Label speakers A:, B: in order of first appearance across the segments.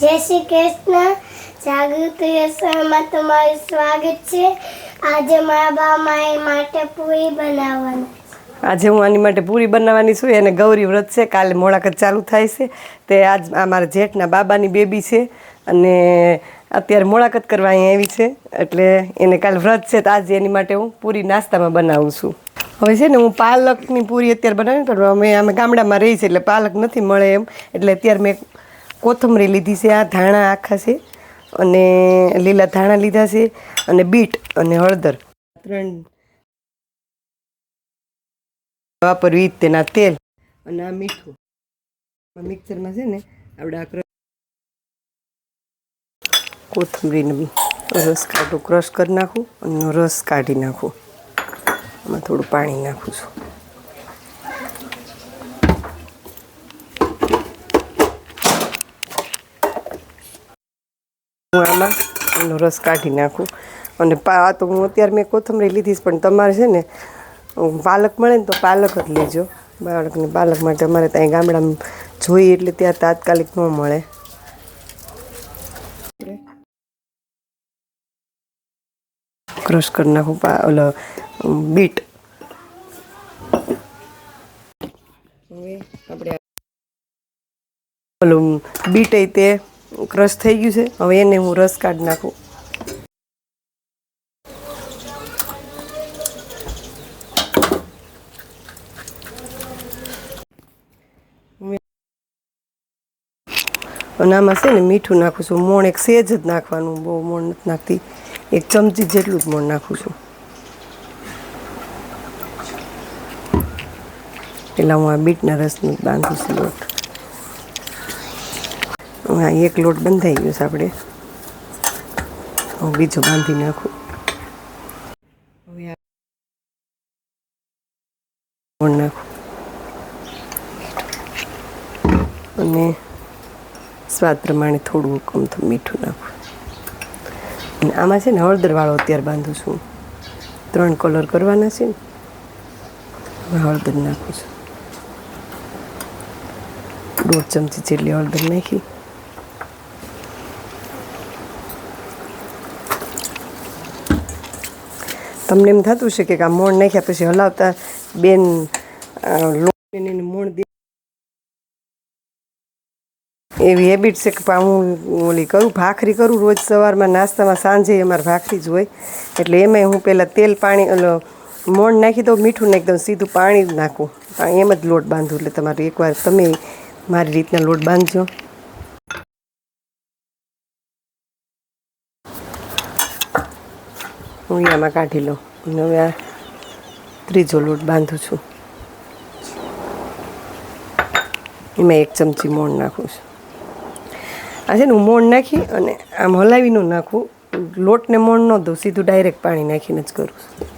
A: જય શ્રી કૃષ્ણ. જાગૃતિ રસોઈમાં તમારું સ્વાગત છે. આજે મારા બા મારી માટે પૂરી બનાવવાની.
B: આજે હું આની માટે પૂરી બનાવવાની છું. એને ગૌરી વ્રત છે. કાલે મોડાકત ચાલુ થાય છે. તે આજ આ મારા જેઠના બાબાની બેબી છે. અને અત્યારે મોડાકત કરવા અહીં આવી છે. એટલે એને કાલે વ્રત છે. તો આજે એની માટે હું પૂરી નાસ્તામાં બનાવું છું. હવે છે ને, હું પાલકની પૂરી અત્યારે બનાવી પણ અમે અમે ગામડામાં રહી છે એટલે પાલક નથી મળે એમ. એટલે અત્યારે મેં કોથમરી લીધી છે, આ ધાણા આખા છે અને લીલા ધાણા લીધા છે અને બીટ અને હળદર. ત્રણ વાપરવી તેના તેલ અને આ મીઠું. મિક્સરમાં છે ને આપણે આ કોથમરીને રસ કાઢું ક્રશ કરી નાખું અને રસ કાઢી નાખું. આમાં થોડું પાણી નાખું છું. હું આમાં એનો રસ કાઢી નાખું. અને પા તો હું અત્યારે મેં કોથમરી લીધી પણ તમારે છે ને પાલક મળે ને તો પાલક જ લેજો. બાળકને પાલક માટે અમારે ત્યાં ગામડામાં જોઈએ એટલે ત્યાં તાત્કાલિક ન મળે. ક્રશ કરી નાખું પા, ઓલો બીટ. હવે આપણે ઓલું બીટ તે ક્રશ થઈ ગયું છે. હવે એને હું રસ કાઢી નાખું. અને આમાં છે ને મીઠું નાખું છું. મોણ એક સેજ જ નાખવાનું, બહુ મોણ નથી નાખતી. એક ચમચી જેટલું જ મોણ નાખું છું. પહેલાં હું આ બીટના રસનું બાંધું છું. લોટ આ એક લોટ બંધાઈ ગયો છે આપણે. હું બીજો બાંધી નાખું. હવે નાખું. અને સ્વાદ પ્રમાણે થોડું કમથું મીઠું નાખું. અને આમાં છે ને હળદરવાળો અત્યારે બાંધું છું. ત્રણ કલર કરવાના છે ને. હળદર નાખું છું. દોઢ ચમચી જેટલી હળદર નાખી. તમને એમ થતું છે કે આ મોણ નાખ્યા પછી હલાવતા બેન લોટ એને મોણ દે. એવી હેબિટ છે કે હું ઓલી કરું, ભાખરી કરું રોજ સવારમાં, નાસ્તામાં, સાંજે અમારે ભાખરી જ હોય. એટલે એમાંય હું પહેલાં તેલ પાણી, ઓલો મોણ નાખી દઉં, મીઠું ને એકદમ સીધું પાણી જ નાખું. એમ જ લોટ બાંધું, એટલે તમારે એકવાર તમે મારી રીતના લોટ બાંધજો. હું આમાં કાઢી લઉં. અને હવે આ ત્રીજો લોટ બાંધું છું. એમાં એક ચમચી મોણ નાખું છું. આ છે ને હું મોણ નાખી અને આમ હલાવી ન નાખું. લોટને મોણ ન દઉં, સીધું ડાયરેક્ટ પાણી નાખીને જ કરું છું.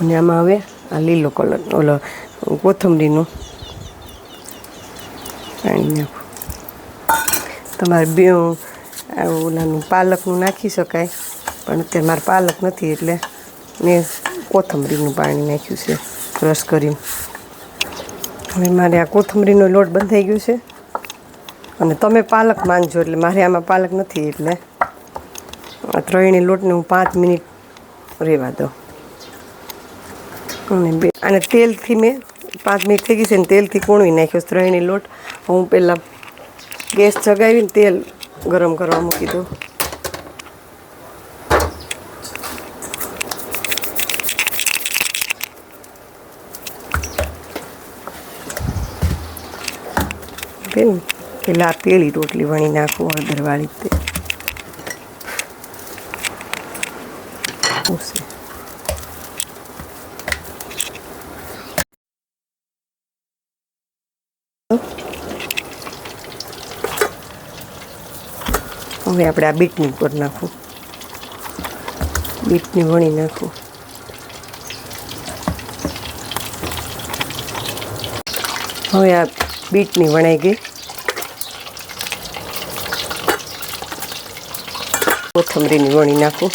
B: અને આમાં હવે આ લીલો કલર ઓલો કોથમરીનું પાણી નાખું. તમારે બે ઓલાનું પાલકનું નાખી શકાય, પણ અત્યારે મારે પાલક નથી એટલે મેં કોથમરીનું પાણી નાખ્યું છે ક્રશ કરીને. હવે મારે આ કોથમરીનો લોટ બંધાઈ ગયો છે, અને તમે પાલક માંગજો એટલે મારે આમાં પાલક નથી એટલે આ ત્રણેય લોટને હું પાંચ મિનિટ રહેવા દઉં. અને બે અને તેલથી મેં પાંચ મિનિટ થઈ ગઈ છે ને તેલથી કોણવી નાખ્યો ત્રણેય લોટ. હું પહેલાં ગેસ જગાવીને તેલ ગરમ કરવા મૂકી દઉં. બેન પેલા પેલી રોટલી વણી નાખું હળદરવાળી તે. હવે આપણે આ બીટની ઉપર નાખું. બીટની વણી નાખું. હવે આ બીટની વણાઈ ગઈ. કોથમરીની વણી નાખું.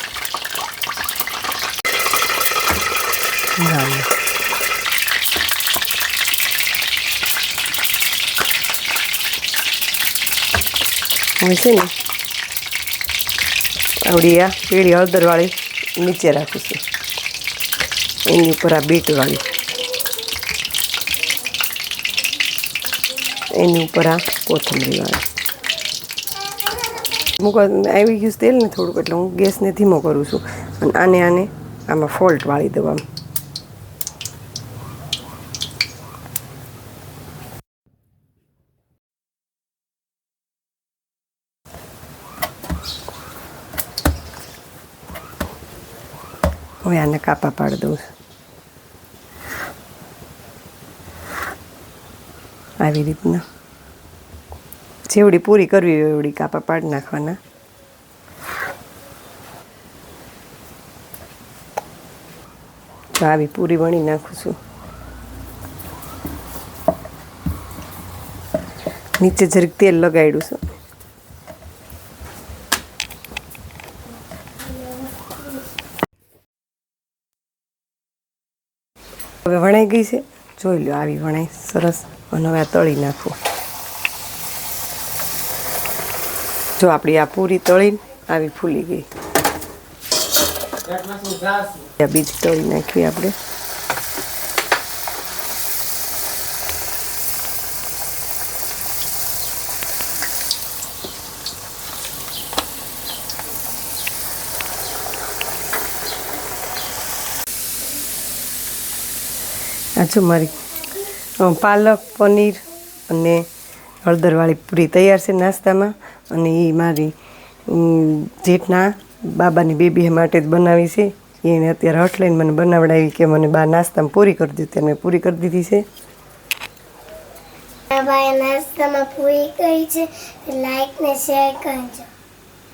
B: હવે છે ને આવડી આ પીળી હળદરવાળી નીચે રાખું છું એની ઉપર આ બીટવાળી એની ઉપર આ કોથમરીવાળી મૂકવા આવી ગયું તેલ ને થોડુંક, એટલે હું ગેસને ધીમો કરું છું. અને આને આને આમાં ફોલ્ટ વાળી દઉં હવે આને કાપા પાડી દઉં આવી રીતના. જેવડી પૂરી કરવી હોય એવડી કાપા પાડી નાખવાના. તો આવી પૂરી વણી નાખું છું. નીચે જરીક તેલ લગાડ્યું છું હવે વણાઈ ગઈ છે. જોઈ લો આવી વણાઈ. સરસ. અને હવે આ તળી નાખું જો આપણી આ પૂરી તળીને આવી ફૂલી ગઈ. બીજી તળી નાખીએ આપણે. આ જો મારી પાલક, પનીર અને હળદરવાળી પૂરી તૈયાર છે નાસ્તામાં. અને એ મારી જેઠના બાબાની બેબી માટે જ બનાવી છે. એને અત્યારે હઠ લઈને મને બનાવડાવી કે મને બા નાસ્તામાં પૂરી કરી દીધી ત્યારે મેં પૂરી કરી દીધી છે.
A: નાસ્તામાં પૂરી કરી છે. લાઈક ને શેર કરજો.